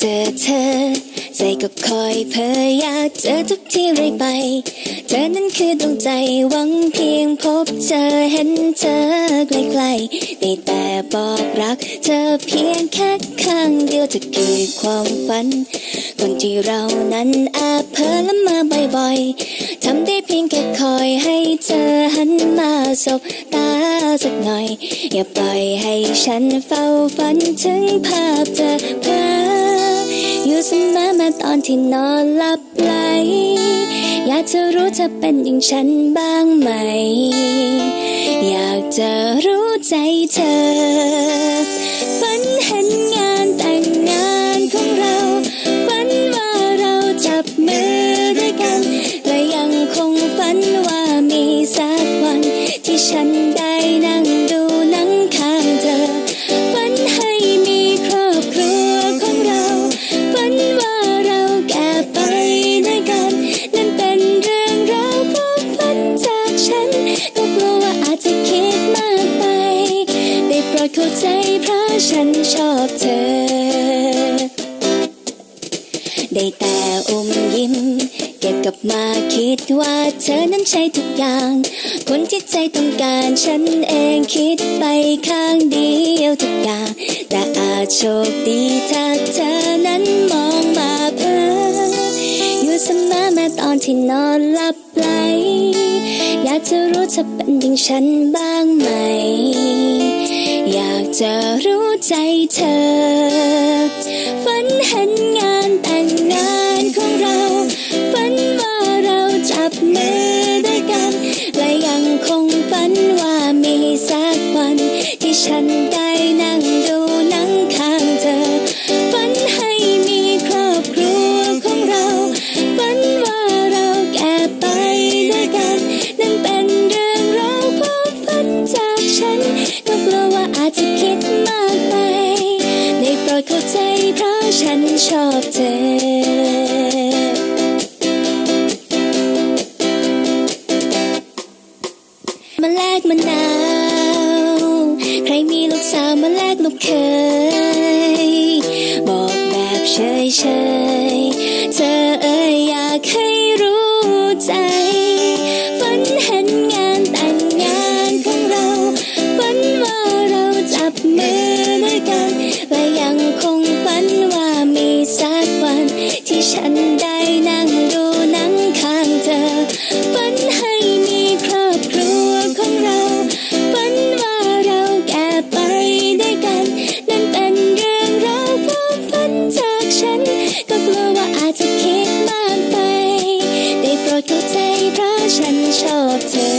เจอเธอ ใจก็คอยเพ้ออยากเจอทุกที่ไรไป เธอนั้นคือดวงใจหวังเพียงพบเจอเห็นเธอใกล้ๆได้แต่บอกรัก เธอเพียงแค่ข้างเดียวจะคือความฝัน คนที่เรานั้นแอบเพ้อและมอบ่อยๆทำได้เพียงแค่คอยให้เธอหันมาสบตาสักหน่อย อย่าปล่อยให้ฉันเฝ้าฝันถึงภาพเธอู่เสมอแม้ตอนที่นอนหลับไหล อยากจะรู้เธอเป็นอย่างฉันบ้างไหม อยากจะรู้ใจเธอฝันเห็นงานแต่งงานของเราฝันว่าเราจับมือด้วยกัน และยังคงฝันว่ามีสักวันที่ฉันได้นั่ง ฉัน ก็กลัวว่าอาจจะคิดมากไป ได้โปรดเข้าใจเพราะฉันชอบเธอ ได้แต่อมยิ้ม เก็บกลับมาคิดว่าเธอนั้นใช่ทุกอย่าง คนที่ใจต้องการฉันเองคิดไปข้างเดียวทุกอย่าง แต่อาจโชคดีถ้าเธอนั้นมองมาเพ้ออยู่เสมอแม้ตอนที่นอนหลับไหล อยากจะรู้จะเป็นอย่างฉันบ้างไหม อยากจะรู้ใจเธอ ฝันเห็นไง จจะคิดมากไปได้โปรดเข้าใจเพราะฉันชอบเธอมาแลกมะนาว ใครมีลูกสาวมาแลกลูกเคย บอกแบบเฉยๆ เธอเอ่ยอยากให้ คิ